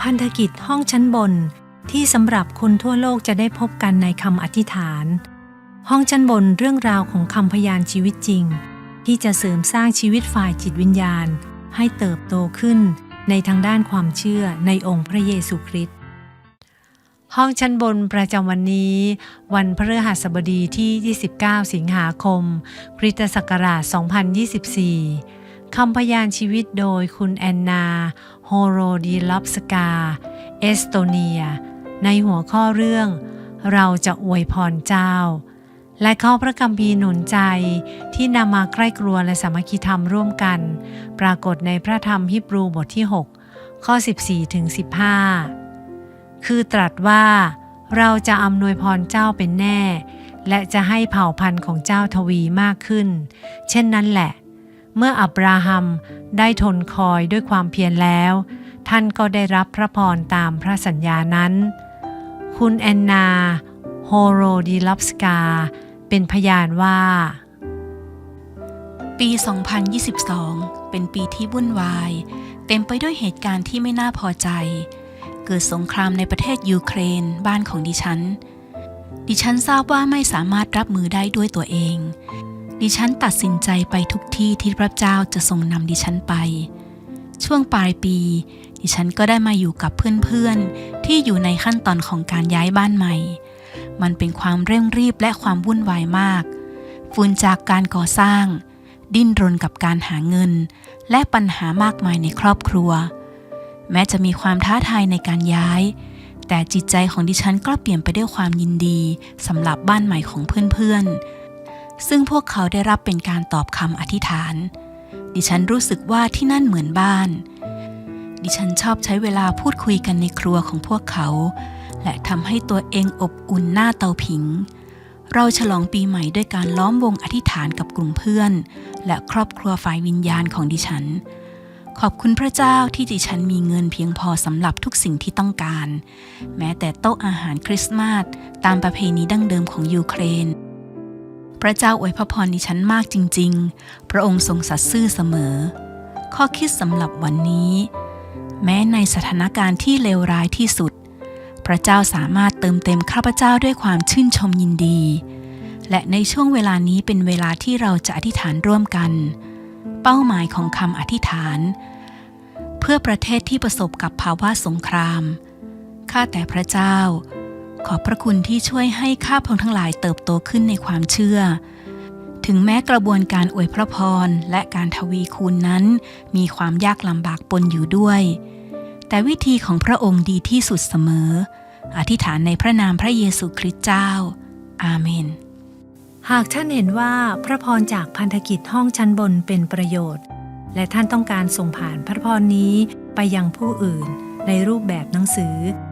พันธกิจห้องชั้นบนที่สำหรับคนทั่วโลกจะได้พบกันในคำอธิษฐาน ห้องชั้นบนเรื่องราวของคำพยานชีวิตจริง ที่จะเสริมสร้างชีวิตฝ่ายจิตวิญญาณ ให้เติบโตขึ้นในทางด้านความเชื่อในองค์พระเยซูคริสต์ห้องชั้นบนประจำวันนี้ วันพฤหัสบดีที่ 29 สิงหาคม คริสตศักราช 2024 คำพยานชีวิตโดยคุณแอนนาโฮโรดีลอฟสกา เอสโตเนีย ในหัวข้อเรื่อง เราจะอวยพรเจ้า และข้อพระคัมภีร์หนุนใจที่นำมาใกล้กลัวและสามัคคีธรรมร่วมกัน ปรากฏในพระธรรมฮิบรูบทที่ 6 ข้อ 14ถึง15 คือตรัสว่า เราจะอำนวยพรเจ้าเป็นแน่ และจะให้เผ่าพันธุ์ของเจ้าทวีมากขึ้น เช่นนั้นแหละ เมื่ออับราฮัมได้ทนคอยด้วยความเพียรแล้ว ท่านก็ได้รับพระพรตามพระสัญญานั้น คุณแอนนาโฮโรดีลับสกา เป็นพยานว่า ปี 2022 เป็นปีที่วุ่นวาย เต็มไปด้วยเหตุการณ์ที่ไม่น่าพอใจ เกิดสงครามในประเทศยูเครนบ้านของดิฉัน ดิฉันทราบว่าไม่สามารถรับมือได้ด้วยตัวเอง ดิฉันตัดสินใจไปทุกที่ที่พระเจ้าจะทรงนำดิฉันไป ช่วงปลายปี ดิฉันก็ได้มาอยู่กับเพื่อนๆ ที่อยู่ในขั้นตอนของการย้ายบ้านใหม่ มันเป็นความเร่งรีบและความวุ่นวายมาก ฝุ่นจากการก่อสร้าง ดิ้นรนกับการหาเงิน และปัญหามากมายในครอบครัว แม้จะมีความท้าทายในการย้าย แต่จิตใจของดิฉันก็เปลี่ยนไปด้วยความยินดีสำหรับบ้านใหม่ของเพื่อนๆ ซึ่งพวกเขาได้รับเป็นการตอบคำอธิษฐาน ดิฉันรู้สึกว่าที่นั่นเหมือนบ้าน ดิฉันชอบใช้เวลาพูดคุยกันในครัวของพวกเขา และทำให้ตัวเองอบอุ่นหน้าเตาผิง เราฉลองปีใหม่ด้วยการล้อมวงอธิษฐานกับกลุ่มเพื่อน และครอบครัวฝ่ายวิญญาณของดิฉัน ขอบคุณพระเจ้าที่ดิฉันมีเงินเพียงพอสำหรับทุกสิ่งที่ต้องการ แม้แต่โต๊ะอาหารคริสต์มาสตามประเพณีดั้งเดิมของยูเครน พระเจ้าอวยพระพรดิฉันมากจริง ๆ พระองค์ทรงสัตย์ซื่อเสมอ ข้อคิดสำหรับวันนี้ แม้ในสถานการณ์ที่เลวร้ายที่สุด พระเจ้าสามารถเติมเต็มข้าพเจ้าด้วยความชื่นชมยินดี และในช่วงเวลานี้เป็นเวลาที่เราจะอธิษฐานร่วมกัน เป้าหมายของคำอธิษฐาน เพื่อประเทศที่ประสบกับภาวะสงครามข้าแต่พระเจ้า ขอบพระคุณที่ช่วยให้ข้าพงทั้งหลายเติบโตขึ้นในความเชื่อ ถึงแม้กระบวนการอวยพระพรและการทวีคูณนั้น มีความยากลำบากปนอยู่ด้วย แต่วิธีของพระองค์ดีที่สุดเสมอ อธิษฐานในพระนามพระเยซูคริสต์เจ้า อาเมน หากท่านเห็นว่าพระพรจากพันธกิจห้องชั้นบนเป็นประโยชน์ และท่านต้องการส่งผ่านพระพรนี้ไปยังผู้อื่นในรูปแบบหนังสือ